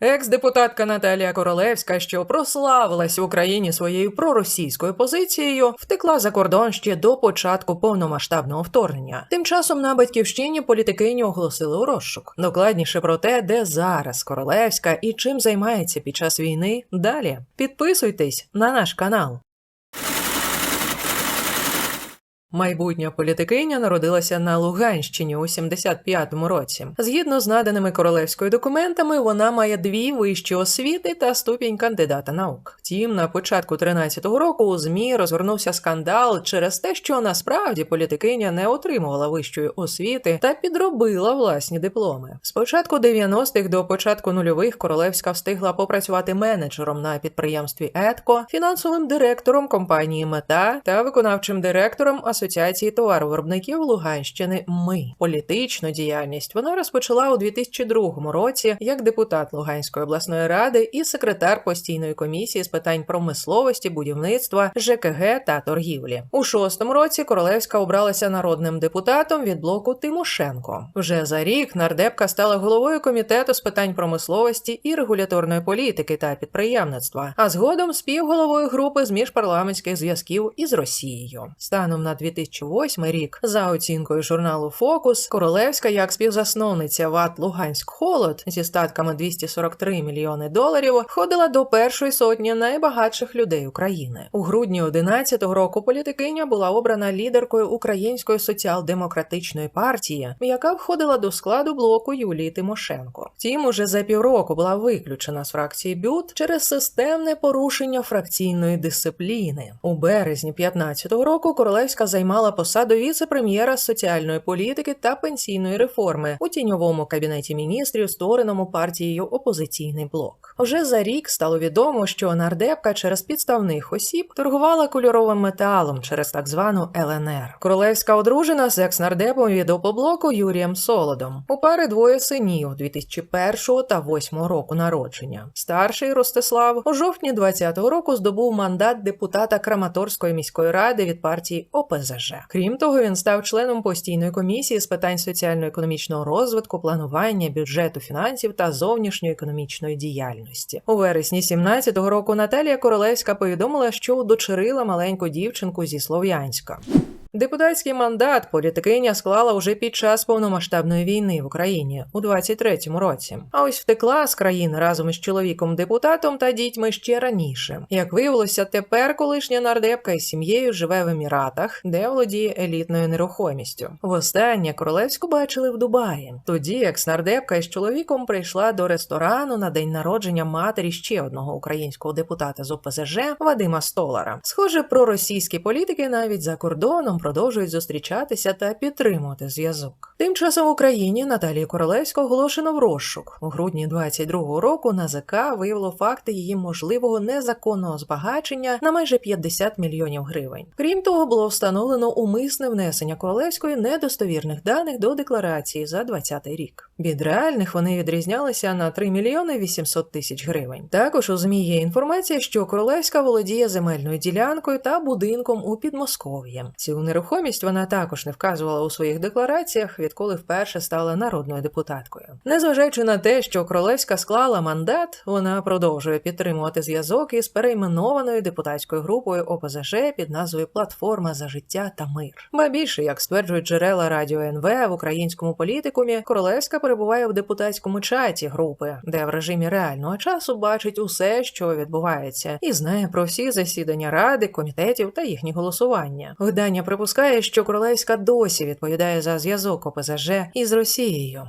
Екс-депутатка Наталія Королевська, що прославилась в Україні своєю проросійською позицією, втекла за кордон ще до початку повномасштабного вторгнення. Тим часом на батьківщині політикині оголосили у розшук. Докладніше про те, де зараз Королевська і чим займається під час війни. Далі підписуйтесь на наш канал. Майбутня політикиня народилася на Луганщині у 75-му році. Згідно з наданими королевською документами, вона має дві вищі освіти та ступінь кандидата наук. Втім, на початку 13-го року у змі розгорнувся скандал через те, що насправді політикиня не отримувала вищої освіти та підробила власні дипломи. З початку 90-х до початку нульових королевська встигла попрацювати менеджером на підприємстві Етко, фінансовим директором компанії Мета та виконавчим директором Асоціації товаровиробників Луганщини. Ми політичну діяльність вона розпочала у 2002 році як депутат Луганської обласної ради і секретар постійної комісії з питань промисловості, будівництва, ЖКГ та торгівлі. У шостому році Королевська обралася народним депутатом від блоку Тимошенко. Вже за рік нардепка стала головою комітету з питань промисловості і регуляторної політики та підприємництва, а згодом співголовою групи з міжпарламентських зв'язків із Росією. Станом на 2008 рік, за оцінкою журналу Фокус, Королевська як співзасновниця ВАТ Луганськ Холод зі статками 243 мільйони доларів входила до першої сотні найбагатших людей України. У грудні 11 року політикиня була обрана лідеркою Української соціал-демократичної партії, яка входила до складу блоку Юлії Тимошенко. Втім, уже за півроку була виключена з фракції БЮТ через системне порушення фракційної дисципліни. У березні 15-го року Королевська займала посаду віце-прем'єра соціальної політики та пенсійної реформи у тіньовому кабінеті міністрів, створеному партією Опозиційний блок. Вже за рік стало відомо, що нардепка через підставних осіб торгувала кольоровим металом через так звану ЛНР. Королевська одружена з екс-нардепом від опоблоку Юрієм Солодом. У пари двоє синів 2001 та 2008 року народження. Старший Ростислав у жовтні 2020 року здобув мандат депутата Краматорської міської ради від партії ОПЗЖ. Крім того, він став членом постійної комісії з питань соціально-економічного розвитку, планування, бюджету, фінансів та зовнішньої економічної діяльності. У вересні 17-го року Наталія Королевська повідомила, що удочерила маленьку дівчинку зі Слов'янська. Депутатський мандат політикиня склала уже під час повномасштабної війни в Україні у 23-му році. А ось втекла з країни разом із чоловіком депутатом та дітьми ще раніше. Як виявилося, тепер колишня нардепка із сім'єю живе в Еміратах, де володіє елітною нерухомістю. Востаннє королевську бачили в Дубаї. Тоді екс-нардепка із чоловіком прийшла до ресторану на день народження матері ще одного українського депутата з ОПЗЖ Вадима Столара. Схоже, проросійські політики навіть за кордоном продовжують зустрічатися та підтримувати зв'язок. Тим часом в Україні Наталії Королевську оголошено в розшук. У грудні 22-го року НАЗК виявило факти її можливого незаконного збагачення на майже 50 мільйонів гривень. Крім того, було встановлено умисне внесення королевської недостовірних даних до декларації за 20 рік. Від реальних вони відрізнялися на 3 мільйони 800 тисяч гривень. Також у змі є інформація, що королевська володіє земельною ділянкою та будинком у Підмосков'ї. Цю нерухомість вона також не вказувала у своїх деклараціях, відколи вперше стала народною депутаткою. Незважаючи на те, що королевська склала мандат, вона продовжує підтримувати зв'язок із перейменованою депутатською групою ОПЗЖ під назвою Платформа за життя та мир. Ба більше, як стверджують джерела радіо НВ в українському політикумі, королевська перебуває в депутатському чаті групи, де в режимі реального часу бачить усе, що відбувається, і знає про всі засідання ради, комітетів та їхні голосування. Видання припускає, що королевська досі відповідає за зв'язок ОПЗЖ із Росією.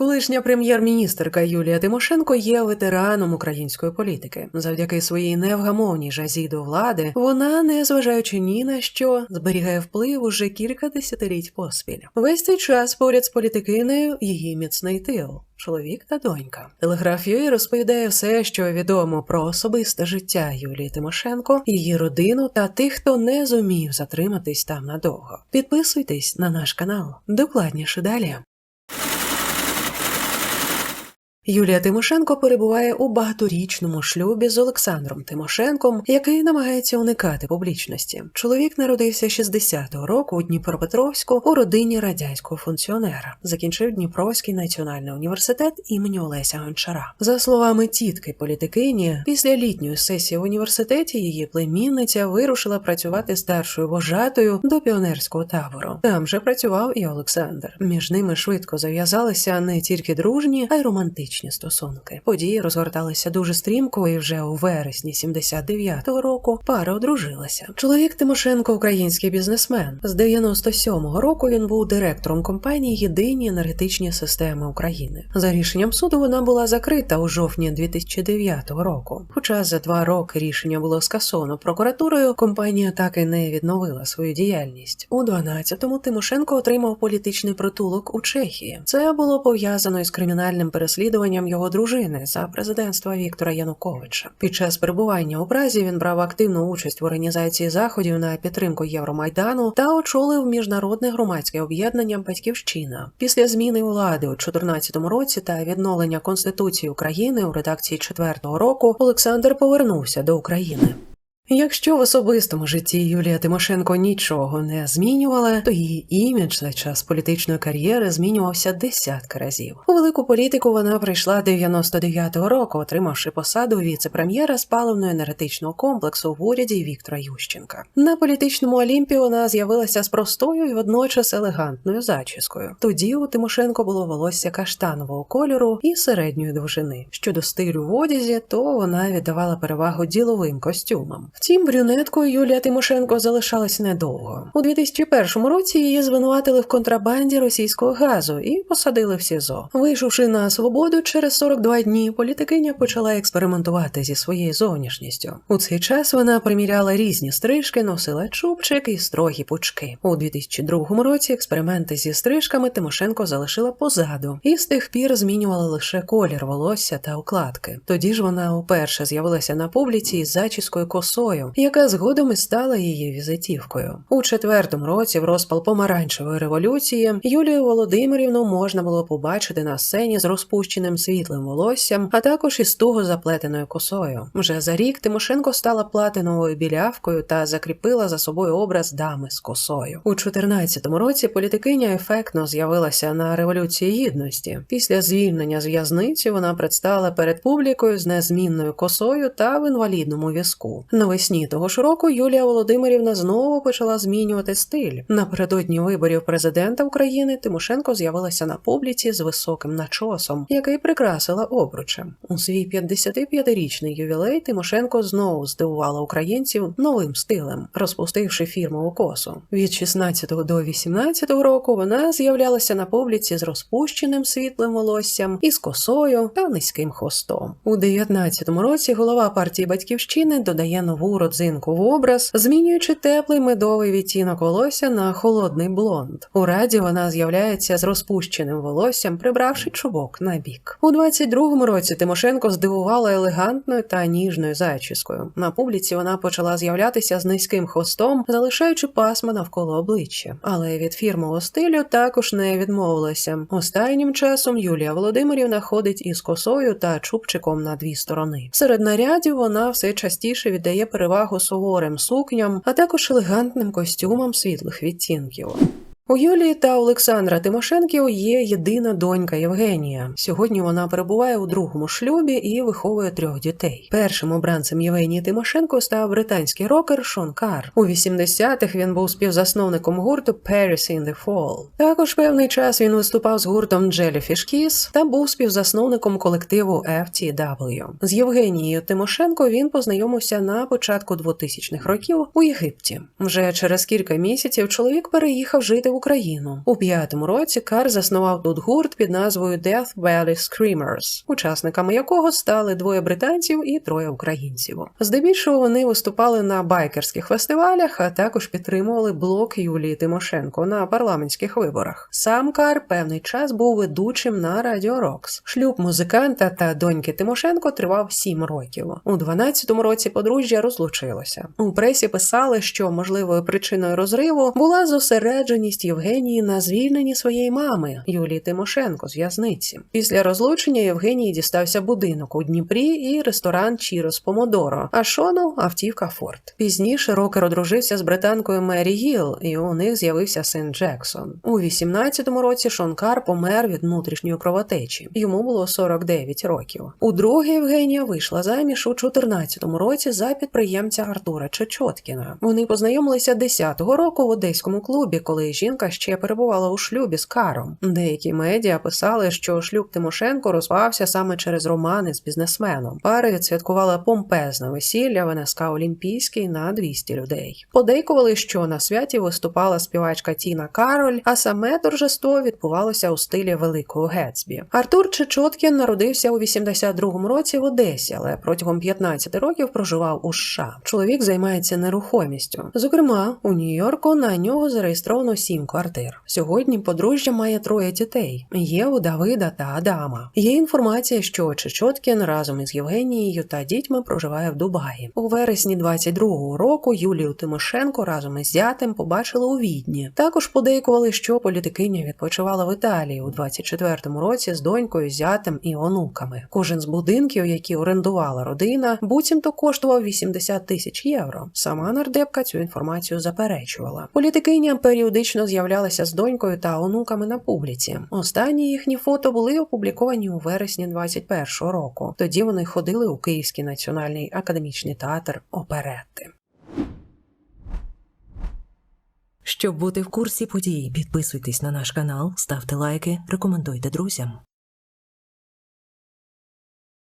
Колишня прем'єр-міністерка Юлія Тимошенко є ветераном української політики. Завдяки своїй невгамовній жазі до влади вона, незважаючи ні на що, зберігає вплив уже кілька десятиліть поспіль. Весь цей час поряд з політикинею її міцний тил. Чоловік та донька. Телеграф Юї розповідає все, що відомо про особисте життя Юлії Тимошенко, її родину та тих, хто не зумів затриматись там надовго. Підписуйтесь на наш канал. Докладніше далі. Юлія Тимошенко перебуває у багаторічному шлюбі з Олександром Тимошенком, який намагається уникати публічності. Чоловік народився 60-го року у Дніпропетровську у родині радянського функціонера. Закінчив Дніпровський національний університет імені Олеся Гончара. За словами тітки політикині, після літньої сесії в університеті її племінниця вирушила працювати старшою вожатою до піонерського табору. Там же працював і Олександр. Між ними швидко зав'язалися не тільки дружні, а й романтичні стосунки. Події розгорталися дуже стрімко, і вже у вересні 79-го року пара одружилася. Чоловік Тимошенко, український бізнесмен. З 97-го року він був директором компанії Єдині енергетичні системи України. За рішенням суду вона була закрита у жовтні 2009 року. Хоча за два роки рішення було скасовано прокуратурою, компанія так і не відновила свою діяльність. У 12-му Тимошенко отримав політичний притулок у Чехії. Це було пов'язано із кримінальним переслідуванням його дружини за президентства Віктора Януковича. Під час перебування у Празі він брав активну участь в організації заходів на підтримку Євромайдану та очолив міжнародне громадське об'єднання Батьківщина. Після зміни влади у 2014 році та відновлення Конституції України у редакції четвертого року Олександр повернувся до України. Якщо в особистому житті Юлія Тимошенко нічого не змінювала, то її імідж за час політичної кар'єри змінювався десятки разів. У велику політику вона прийшла 99-го року, отримавши посаду віце-прем'єра з паливно-енергетичного комплексу в уряді Віктора Ющенка. На політичному Олімпі вона з'явилася з простою і водночас елегантною зачіскою. Тоді у Тимошенко було волосся каштанового кольору і середньої довжини. Щодо стилю в одязі, то вона віддавала перевагу діловим костюмам. Втім, брюнеткою Юлія Тимошенко залишалась недовго. У 2001 році її звинуватили в контрабанді російського газу і посадили в СІЗО. Вийшовши на свободу через 42 дні, політикиня почала експериментувати зі своєю зовнішністю. У цей час вона приміряла різні стрижки, носила чубчик і строгі пучки. У 2002 році експерименти зі стрижками Тимошенко залишила позаду і з тих пір змінювала лише колір волосся та укладки. Тоді ж вона уперше з'явилася на публіці із зачіскою косою красою, яка згодом і стала її візитівкою. У четвертому році, в розпал помаранчевої революції, Юлію Володимирівну можна було побачити на сцені з розпущеним світлим волоссям, а також із туго заплетеною косою. Вже за рік Тимошенко стала платиновою білявкою та закріпила за собою образ дами з косою. У 14-му році політикиня ефектно з'явилася на революції гідності. Після звільнення з в'язниці вона предстала перед публікою з незмінною косою та в інвалідному візку. Навесні того ж року Юлія Володимирівна знову почала змінювати стиль. Напередодні виборів президента України Тимошенко з'явилася на публіці з високим начосом, який прикрасила обручем. У свій 55-річний ювілей Тимошенко знову здивувала українців новим стилем, розпустивши фірмову косу. Від 16 до 18 року вона з'являлася на публіці з розпущеним світлим волоссям, із косою та низьким хвостом. У 19-му році голова партії батьківщини додає нову родзинку в образ, змінюючи теплий медовий відтінок волосся на холодний блонд. У раді вона з'являється з розпущеним волоссям, прибравши чубок на бік. У 22-му році Тимошенко здивувала елегантною та ніжною зачіскою. На публіці вона почала з'являтися з низьким хвостом, залишаючи пасма навколо обличчя. Але від фірмового стилю також не відмовилася. Останнім часом Юлія Володимирівна ходить із косою та чубчиком на дві сторони. Серед нарядів вона все частіше віддає перевагу суворим сукням, а також елегантним костюмам світлих відтінків. У Юлії та Олександра Тимошенків є єдина донька Євгенія. Сьогодні вона перебуває у другому шлюбі і виховує трьох дітей. Першим обранцем Євгенії Тимошенко став британський рокер Шон Кар. У 80-х він був співзасновником гурту Paris in the Fall. Також певний час він виступав з гуртом Jellyfish Kiss та був співзасновником колективу FTW. З Євгенією Тимошенко він познайомився на початку 2000-х років у Єгипті. Вже через кілька місяців чоловік переїхав жити в Україну. У п'ятому році Кар заснував тут гурт під назвою Death Valley Screamers, учасниками якого стали двоє британців і троє українців. Здебільшого вони виступали на байкерських фестивалях, а також підтримували блок Юлії Тимошенко на парламентських виборах. Сам Кар певний час був ведучим на Радіо Рокс. Шлюб музиканта та доньки Тимошенко тривав сім років. У 12-му році подружжя розлучилося. У пресі писали, що можливою причиною розриву була зосередженість Євгенії на звільненні своєї мами Юлії Тимошенко з в'язниці. Після розлучення Євгенії дістався будинок у Дніпрі і ресторан Чірос Помодоро, а Шону автівка Форд. Пізніше рокер одружився з британкою Мері Гіл, і у них з'явився син Джексон. У 18-му році Шон Кар помер від внутрішньої кровотечі. Йому було 49 років. Удруге Євгенія вийшла заміж у 14-му році за підприємця Артура Чечоткіна. Вони познайомилися 10-го року в одеському клубі, коли жінка ще перебувала у шлюбі з Каром. Деякі медіа писали, що шлюб Тимошенко розпався саме через романи з бізнесменом. Пара відсвяткувала помпезне весілля в Олімпійський на 200 людей. Подейкували, що на святі виступала співачка Тіна Кароль, а саме торжество відбувалося у стилі Великого Гетсбі. Артур Чечоткін народився у 82-му році в Одесі, але протягом 15 років проживав у США. Чоловік займається нерухомістю. Зокрема, у Нью-Йорку на нього зареєстровано сім квартир. Сьогодні подружжя має троє дітей. Є у Давида та Адама. Є інформація, що Чечоткін разом із Євгенією та дітьми проживає в Дубаї. У вересні 22-го року Юлію Тимошенко разом із зятем побачили у Відні. Також подейкували, що політикиня відпочивала в Італії у 24-му році з донькою, зятем і онуками. Кожен з будинків, які орендувала родина, буцімто коштував 80 тисяч євро. Сама нардепка цю інформацію заперечувала. Політикиня періодично з'являлася з донькою та онуками на публіці. Останні їхні фото були опубліковані у вересні 21-го року. Тоді вони ходили у Київський національний академічний театр оперетти. Щоб бути в курсі подій, підписуйтесь на наш канал, ставте лайки, рекомендуйте друзям.